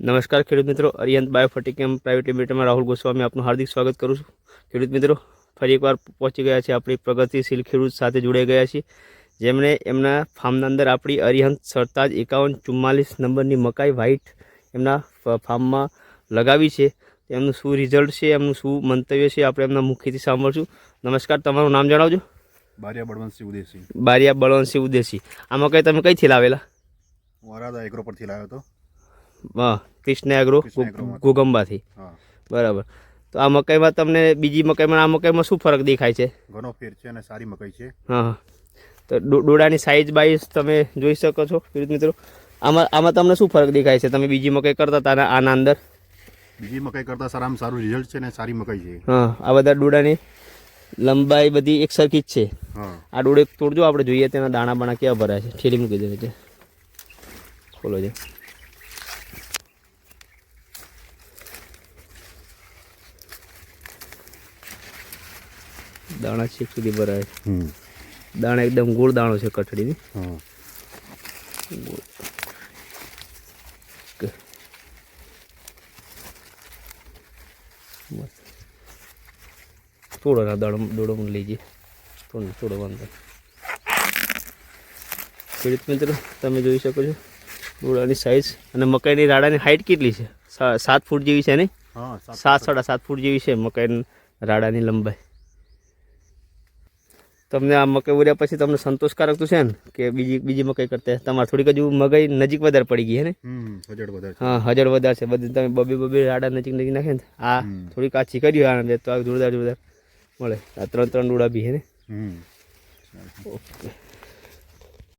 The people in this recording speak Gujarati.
નમસ્કાર ખેડૂત મિત્રો અરિયંત બાયોફર્ટિકેમ પ્રાઇવેટ લિમિટેડમાં રાહુલ ગોસ્વામી આપનું હાર્દિક સ્વાગત કરું છું. ખેડૂત મિત્રો ફરી એકવાર પહોંચી ગયા છે આપણી પ્રગતિશીલ ખેડૂત સાથે જોડાઈ ગયા છીએ. જેમણે એમના ફાર્મના અંદર આપણી અરિહંત સરતાજ એકાવન ચુમ્માલીસ નંબરની મકાઈ વ્હાઇટ એમના ફાર્મમાં લગાવી છે. એમનું શું રિઝલ્ટ છે એમનું શું મંતવ્ય છે આપણે એમના મુખેથી સાંભળશું. નમસ્કાર તમારું નામ જણાવજો? બારિયા બળવંતસિંહ ઉદેશી બારિયા બળવંતસિંહ ઉદેશી આ મકાઈ તમે કઈથી લાવેલા? વરાદા એગ્રો પરથી લાવ્યો હતો. હા કૃષ્ણ એગ્રો. ગોગંબાથી. બરાબર. તો આ મકાઈમાં તમને બીજી મકાઈમાં આ મકાઈમાં શું ફરક દેખાય છે? ઘણો ફેર છે અને સારી મકાઈ છે. હા તો ડોડાની સાઇઝ બાઈઝ તમે જોઈ શકો છો ખેડૂત મિત્રો. આમાં આમાં તમને શું ફરક દેખાય છે? તમે બીજી મકાઈ કરતા હતા આના અંદર? બીજી મકાઈ કરતાં સારામાં સારું રિઝલ્ટ છે ને સારી મકાઈ છે. હા આ બધા ડોડાની લંબાઈ બધી એક સરખી જ છે. હા. આ ડોડે તોડજો આપણે જોઈએ તેના દાણા બાણા કેવા ભરાય છે. ઠેલી મૂકી દેવે છે ખોલો છે દાણા છેક સુધી ભરાય. છે હમ. દાણા એકદમ ગોળ દાણો છે કઠડીની. હા. થોડો ના દાડો દોડો લઈ જઈએ થોડો થોડો વાંધો ખેડૂત મિત્રો તમે જોઈ શકો છો દોડાની સાઈઝ અને મકાઈની રાડાની હાઇટ કેટલી છે? સાત ફૂટ જેવી છે નહીં સાત સાડા સાત ફૂટ જેવી છે મકાઈ રાડાની લંબાઈ. તમને આ મકાઈ ઉર્યા પછી તમને સંતોષકારક તો છે ને કે બીજી બીજી મકાઈ કરતા તમારે થોડીક હજુ મગાઈ નજીક વધારે પડી ગઈ હે ને? હજડ વધારે છે. હા હજાર વધારે છે. બધી તમે બબે બબે રાડા નજીક નજીક નાખે ને આ થોડીક થોડી કાચી કરી આ તો આ જોરદાર જોરદાર મળે. આ ત્રણ ત્રણ ડોડા બી હે ને? ઓકે.